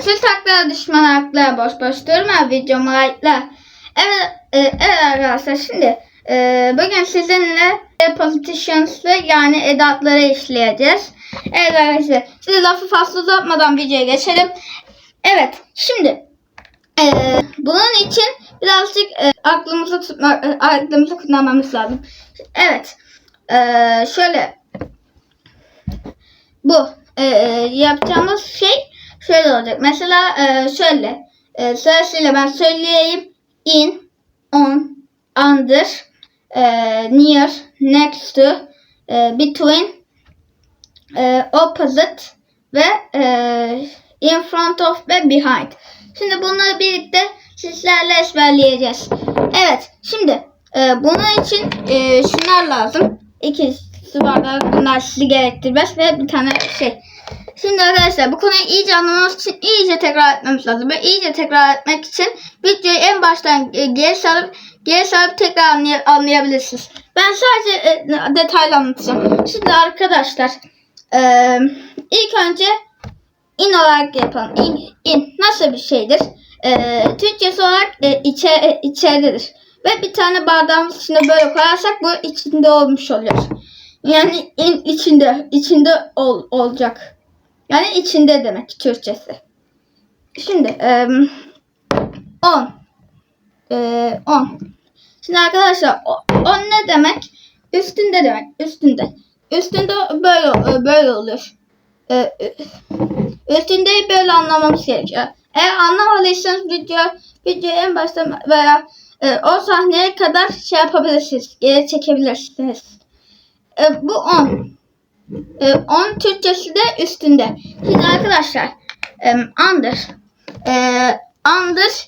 Siz takla düşman akla boş boş durma videomu like'la. Evet, e, evet arkadaşlar şimdi e, bugün sizinle Positions'ı yani edatları işleyeceğiz. Evet arkadaşlar şimdi lafı fazla uzatmadan videoya geçelim. Evet şimdi e, bunun için birazcık e, aklımızı tutmak, e, aklımızı kullanmamız lazım. Evet e, şöyle bu e, e, yapacağımız şey şöyle olacak. Mesela e, şöyle e, sırasıyla ben söyleyeyim. In, on, under, e, near, next to, e, between, e, opposite ve e, in front of ve behind. Şimdi bunları birlikte sizlerle ezberleyeceğiz. Evet şimdi e, bunun için e, şunlar lazım. İki su bardağı sizi gerektirmez ve bir tane şey. Şimdi arkadaşlar bu konuyu iyice anlamamız için iyice tekrar etmemiz lazım. Ve iyice tekrar etmek için videoyu en baştan e, geri sarıp geri sarıp tekrar anlay- anlayabilirsiniz. Ben sadece e, detaylı anlatacağım. Şimdi arkadaşlar e, ilk önce in olarak yapalım. In, in nasıl bir şeydir? E, Türkçesi olarak e, içe, e, içeridedir. Ve bir tane bardağımız içine böyle koyarsak bu içinde olmuş oluyor. Yani in içinde, içinde ol, olacak. Yani içinde demek Türkçesi. Şimdi eee 10 eee 10 Şimdi arkadaşlar 10 ne demek? Üstünde demek. Üstünde. Üstünde böyle böyle oluyor. Eee, üstünde böyle anlamamız gerekiyor. Eğer anlamadıysanız video videoyu en başta veya e, o sahneye kadar şey yapabilirsiniz. Geri çekebilirsiniz. E, bu 10. E, 10 Türkçesi de üstünde. Şimdi arkadaşlar e, under e, under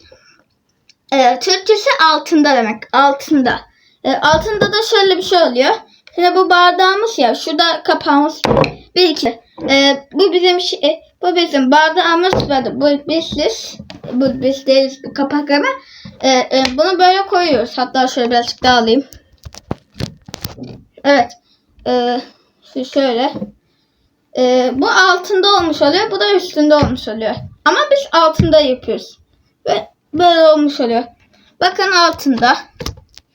e, Türkçesi altında demek. Altında. E, altında da şöyle bir şey oluyor. Şimdi bu bardağımız ya. Şurada kapağımız bir iki. E, bu bizim şey, bu bizim bardağımız var. Bu bizsiz. Bu biz değiliz kapak. E, e, bunu böyle koyuyoruz. Hatta şöyle birazcık daha alayım. Evet. E, şöyle. E, bu altında olmuş oluyor. Bu da üstünde olmuş oluyor. Ama biz altında yapıyoruz. Ve böyle olmuş oluyor. Bakın altında.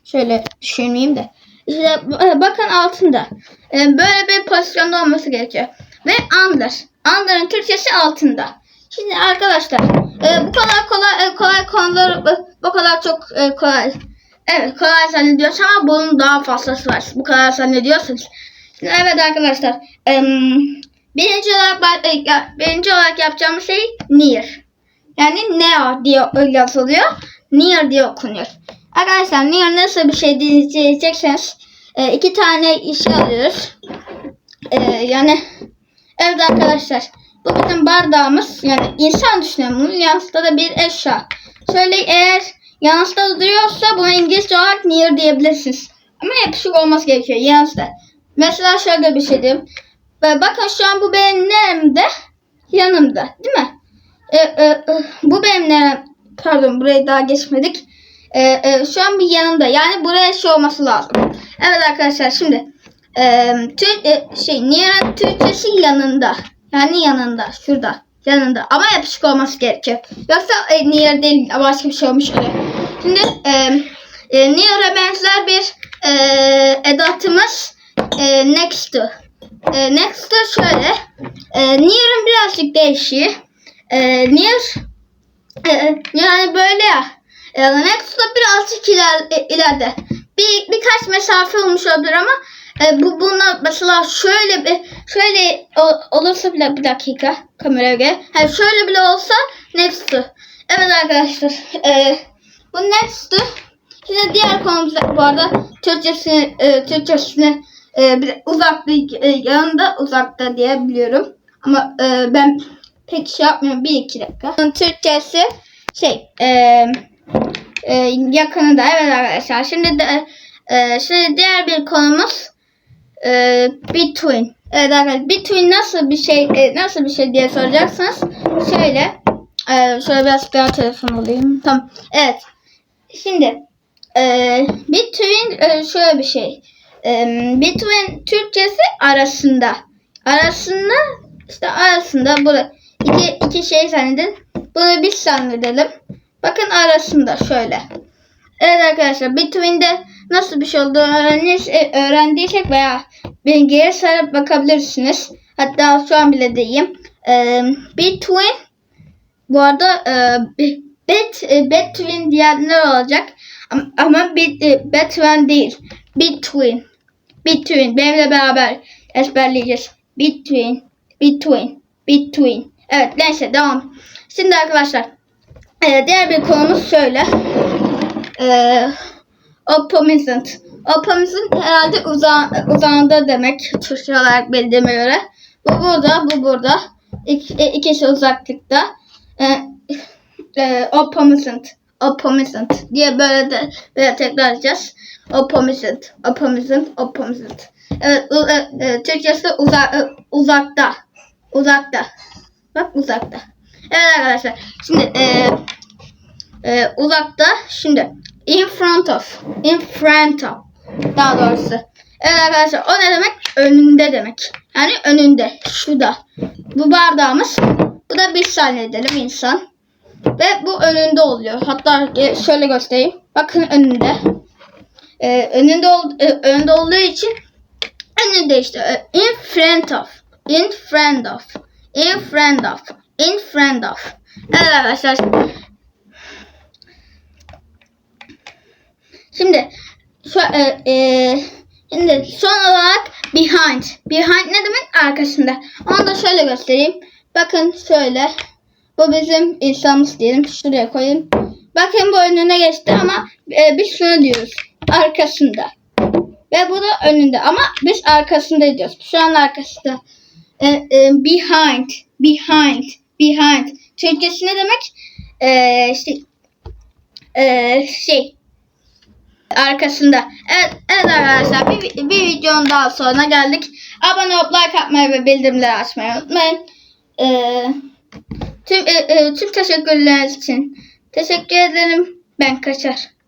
Şöyle düşünmeyeyim de. İşte e, bakın altında. E, böyle bir pozisyonda olması gerekiyor. Ve under. Under'ın Türkçesi altında. Şimdi arkadaşlar e, bu kadar kolay e, kolay konuları bu kadar çok e, kolay. Evet kolay zannediyorsun ama bunun daha fazlası var. Bu kadar zannediyorsunuz. Şimdi evet arkadaşlar. Birinci olarak e, birinci olarak yapacağımız şey near. Yani neo diye yazılıyor. Near diye okunuyor. Arkadaşlar near nasıl bir şey diyecekseniz e, iki tane işe alıyoruz. E, yani evet arkadaşlar bu bizim bardağımız. Yani insan düşünün bunun yanında da bir eşya. Şöyle eğer yanınızda duruyorsa buna İngilizce olarak near diyebilirsiniz. Ama yapışık olması gerekiyor yanınızda. Mesela şöyle bir şey diyeyim. Bakın şu an bu benim neremde? Yanımda değil mi? E, e, e, bu benim nerem? Pardon burayı daha geçmedik. E, e, şu an bir yanımda. Yani buraya şey olması lazım. Evet arkadaşlar şimdi e, tür, e, şey Nihan'ın Türkçesi yanında. Yani yanında. Şurada. Yanında. Ama yapışık olması gerekiyor. Yoksa e, Nihan değil. Başka bir şey olmuş oluyor. Şimdi e, e, Nihan'a benzer bir e, edatımız e, next to. E, next to şöyle. E, Nihan'ın birazcık değişiyor. E, Nihan e, yani böyle ya. E, next to birazcık iler, e, ileride. Bir, birkaç mesafe olmuş olabilir ama e, bu buna mesela şöyle bir şöyle o- olursa bile bir dakika kameraya göre. Yani şöyle bile olsa next to. Evet arkadaşlar. E, bu next to. Şimdi diğer konumuza bu arada Türkçesini, e, Türkçesini e, bir uzakta e, yanında uzakta diye biliyorum. Ama e, ben pek şey yapmıyorum. Bir iki dakika. Bunun Türkçesi şey e, e, yakınında. Evet arkadaşlar. Şimdi de e, şimdi diğer bir konumuz e, between. Evet arkadaşlar between nasıl bir şey e, nasıl bir şey diye soracaksınız. Şöyle e, şöyle biraz daha telefon alayım. Tamam. Evet. Şimdi e, between e, şöyle bir şey. E, between Türkçesi arasında. Arasında işte arasında burada iki, iki şey zannedin. Bunu biz zannedelim. Bakın arasında şöyle. Evet arkadaşlar Between'de nasıl bir şey olduğunu öğrenirs- e, öğrendiysek veya geri sarıp bakabilirsiniz. Hatta şu an bile diyeyim. Ee, between bu arada e, bet, e, between diyenler olacak. Ama, ama bet, e, değil. Between. Between. Benimle beraber ezberleyeceğiz. Between. Between. Between. Evet neyse devam. Şimdi arkadaşlar e, diğer bir konumuz şöyle. E, opposite. Opposite herhalde uza, uzağında demek. Türkçe olarak bildiğime göre. Bu burada, bu burada. İk, e, ikisi uzaklıkta. E, e, opposite. Opposite diye böyle de böyle tekrar edeceğiz. Opposite. Opposite. Opposite. Evet, e, e, Türkçesi uza, e, uzakta. Uzakta. Bak uzakta. Evet arkadaşlar. Şimdi e, e, uzakta. Şimdi in front of. In front of. Daha doğrusu. Evet arkadaşlar o ne demek? Önünde demek. Yani önünde. Şurada. Bu bardağımız. Bu da bir saniye edelim insan. Ve bu önünde oluyor. Hatta e, şöyle göstereyim. Bakın önünde. E, önünde ol, e, önünde olduğu için önünde işte. İn front of. In front of. In front of. In front of. Evet arkadaşlar. Şimdi şu, e, e, şimdi son olarak behind. Behind ne demek? Arkasında. Onu da şöyle göstereyim. Bakın şöyle. Bu bizim insanımız diyelim. Şuraya koyayım. Bakın bu önüne geçti ama e, biz şunu diyoruz. Arkasında. Ve bu da önünde ama biz arkasında diyoruz. Şu an arkasında. E, e, behind. Behind. Behind. Türkçesi ne demek? E, işte, e, şey arkasında. Evet, evet arkadaşlar bir, bir videonun daha sonra geldik. Abone olup like atmayı ve bildirimleri açmayı unutmayın. Ee, tüm, e, e, tüm teşekkürleriniz için teşekkür ederim. Ben kaçar.